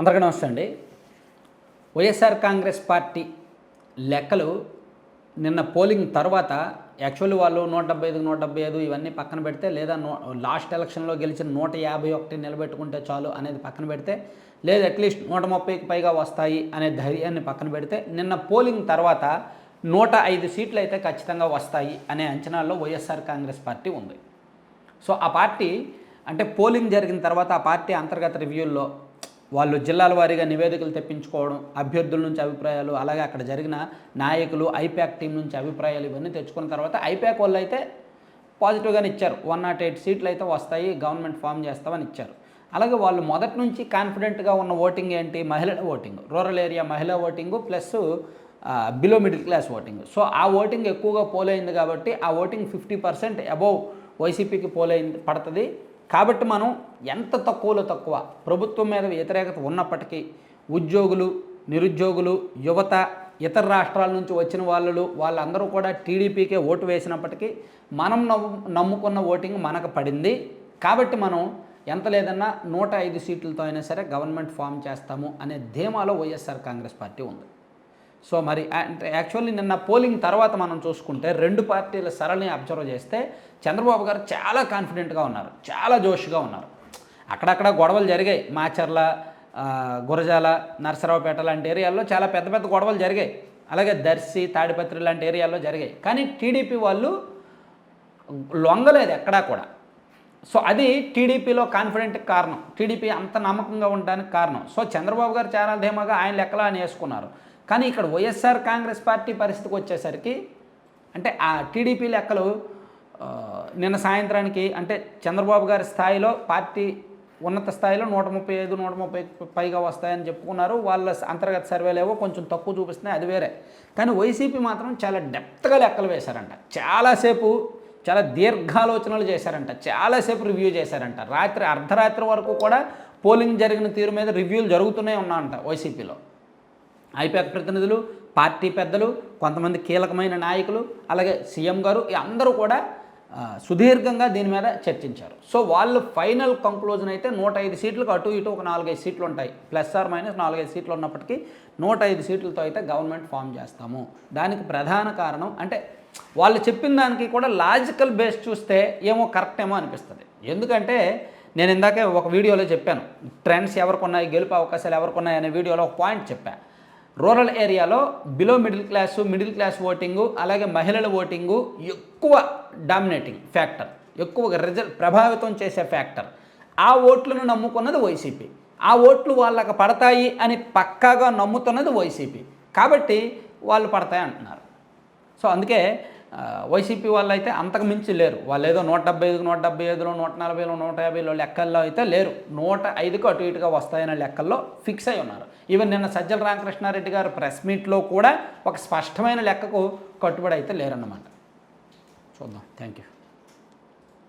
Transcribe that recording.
అందరికీ నమస్తే అండి. వైఎస్ఆర్ కాంగ్రెస్ పార్టీ లెక్కలు నిన్న పోలింగ్ తర్వాత యాక్చువల్ వాళ్ళు నూట డెబ్బై ఐదు నూట డెబ్బై ఐదు ఇవన్నీ పక్కన పెడితే లేదా నో లాస్ట్ ఎలక్షన్లో గెలిచిన నూట యాభై ఒకటి నిలబెట్టుకుంటే చాలు అనేది పక్కన పెడితే లేదా అట్లీస్ట్ నూట ముప్పైకి పైగా వస్తాయి అనే ధైర్యాన్ని పక్కన పెడితే నిన్న పోలింగ్ తర్వాత నూట ఐదు సీట్లు అయితే ఖచ్చితంగా వస్తాయి అనే అంచనాల్లో వైఎస్ఆర్ కాంగ్రెస్ పార్టీ ఉంది. సో ఆ పార్టీ అంటే పోలింగ్ జరిగిన తర్వాత ఆ పార్టీ అంతర్గత రివ్యూల్లో వాళ్ళు జిల్లాల వారీగా నివేదికలు తెప్పించుకోవడం అభ్యర్థుల నుంచి అభిప్రాయాలు అలాగే అక్కడ జరిగిన నాయకులు ఐప్యాక్ టీం నుంచి అభిప్రాయాలు ఇవన్నీ తెచ్చుకున్న తర్వాత ఐప్యాక్ వాళ్ళు అయితే పాజిటివ్గానే ఇచ్చారు. వన్ నాట్ ఎయిట్ సీట్లు అయితే వస్తాయి గవర్నమెంట్ ఫామ్ చేస్తామని ఇచ్చారు. అలాగే వాళ్ళు మొదటి నుంచి కాన్ఫిడెంట్గా ఉన్న ఓటింగ్ ఏంటి? మహిళల ఓటింగ్. రూరల్ ఏరియా మహిళా voting plus below middle class voting. So ఆ ఓటింగ్ ఎక్కువగా పోలైంది కాబట్టి ఆ ఓటింగ్ ఫిఫ్టీ పర్సెంట్ అబౌవ్ వైసీపీకి పోలైంది పడుతుంది. కాబట్టి మనం ఎంత తక్కువలో తక్కువ ప్రభుత్వం మీద వ్యతిరేకత ఉన్నప్పటికీ ఉద్యోగులు నిరుద్యోగులు యువత ఇతర రాష్ట్రాల నుంచి వచ్చిన వాళ్ళు వాళ్ళందరూ కూడా టీడీపీకే ఓటు వేసినప్పటికీ మనం నమ్ము నమ్ముకున్న ఓటింగ్ మనకు పడింది. కాబట్టి మనం ఎంత లేదన్నా నూట ఐదు సీట్లతో అయినా సరే గవర్నమెంట్ ఫామ్ చేస్తాము అనే ధీమాలో వైఎస్ఆర్ కాంగ్రెస్ పార్టీ ఉంది. సో మరి అంటే యాక్చువల్లీ నిన్న పోలింగ్ తర్వాత మనం చూసుకుంటే రెండు పార్టీల సరళిని అబ్జర్వ్ చేస్తే చంద్రబాబు గారు చాలా కాన్ఫిడెంట్గా ఉన్నారు చాలా జోష్గా ఉన్నారు. అక్కడక్కడ గొడవలు జరిగాయి. మాచర్ల గురజాల నరసరావుపేట లాంటి ఏరియాల్లో చాలా పెద్ద పెద్ద గొడవలు జరిగాయి. అలాగే దర్శి తాడిపత్రి లాంటి ఏరియాల్లో జరిగాయి. కానీ టీడీపీ వాళ్ళు లొంగలేదు ఎక్కడా కూడా. సో అది టీడీపీలో కాన్ఫిడెంట్ కారణం. టీడీపీ అంత నమ్మకంగా ఉండడానికి కారణం. సో చంద్రబాబు గారు చాలా ధీమాగా ఆయన లెక్కలా అని వేసుకున్నారు. కానీ ఇక్కడ వైఎస్ఆర్ కాంగ్రెస్ పార్టీ పరిస్థితికి వచ్చేసరికి అంటే ఆ టీడీపీ లెక్కలు నిన్న సాయంత్రానికి అంటే చంద్రబాబు గారి స్థాయిలో పార్టీ ఉన్నత స్థాయిలో నూట ముప్పై ఐదు నూట ముప్పై పైగా వస్తాయని చెప్పుకున్నారు. వాళ్ళ అంతర్గత సర్వేలు ఏవో కొంచెం తక్కువ చూపిస్తున్నాయి అది వేరే. కానీ వైసీపీ మాత్రం చాలా డెప్త్గా లెక్కలు వేశారంట. చాలాసేపు చాలా దీర్ఘాలోచనలు చేశారంట. చాలాసేపు రివ్యూ చేశారంట. రాత్రి అర్ధరాత్రి వరకు కూడా పోలింగ్ జరిగిన తీరు మీద రివ్యూలు జరుగుతూనే ఉన్నాయంట వైసీపీలో. ఐపాక్ ప్రతినిధులు పార్టీ పెద్దలు కొంతమంది కీలకమైన నాయకులు అలాగే సీఎం గారు అందరూ కూడా సుదీర్ఘంగా దీని మీద చర్చించారు. సో వాళ్ళు ఫైనల్ కంక్లూజన్ అయితే నూట ఐదు సీట్లకు అటు ఇటు ఒక నాలుగైదు సీట్లు ఉంటాయి ప్లస్ ఆర్ మైనస్ నాలుగైదు సీట్లు ఉన్నప్పటికీ నూట ఐదు సీట్లతో అయితే గవర్నమెంట్ ఫామ్ చేస్తాము. దానికి ప్రధాన కారణం అంటే వాళ్ళు చెప్పిన దానికి కూడా లాజికల్ బేస్ చూస్తే ఏమో కరెక్ట్ ఏమో అనిపిస్తుంది. ఎందుకంటే నేను ఇందాకే ఒక వీడియోలో చెప్పాను. ట్రెండ్స్ ఎవరికి ఉన్నాయి గెలుపు అవకాశాలు ఎవరికి ఉన్నాయి అనే వీడియోలో ఒక పాయింట్ చెప్పాను రూరల్ ఏరియాలో below middle class middle class voting అలాగే మహిళల ఓటింగు ఎక్కువ డామినేటింగ్ ఫ్యాక్టర్ ఎక్కువగా రిజల్ట్ ప్రభావితం చేసే ఫ్యాక్టర్. ఆ ఓట్లను నమ్ముకున్నది వైసీపీ. ఆ ఓట్లు వాళ్ళకి పడతాయి అని పక్కాగా నమ్ముతున్నది వైసీపీ. కాబట్టి వాళ్ళు పడతాయి అంటున్నారు. సో అందుకే వైసీపీ వాళ్ళు అయితే అంతకు మించి లేరు. వాళ్ళు ఏదో నూట డెబ్బై ఐదుకు నూట డెబ్బై ఐదులో నూట నలభైలో నూట యాభైలో లెక్కల్లో అయితే లేరు. నూట ఐదుకు అటు ఇటుగా వస్తాయనే లెక్కల్లో ఫిక్స్ అయి ఉన్నారు. ఈవెన్ నిన్న సజ్జల రామకృష్ణారెడ్డి గారు ప్రెస్ మీట్లో కూడా ఒక స్పష్టమైన లెక్కకు కట్టుబడి అయితే లేరన్నమాట. చూద్దాం. Thank you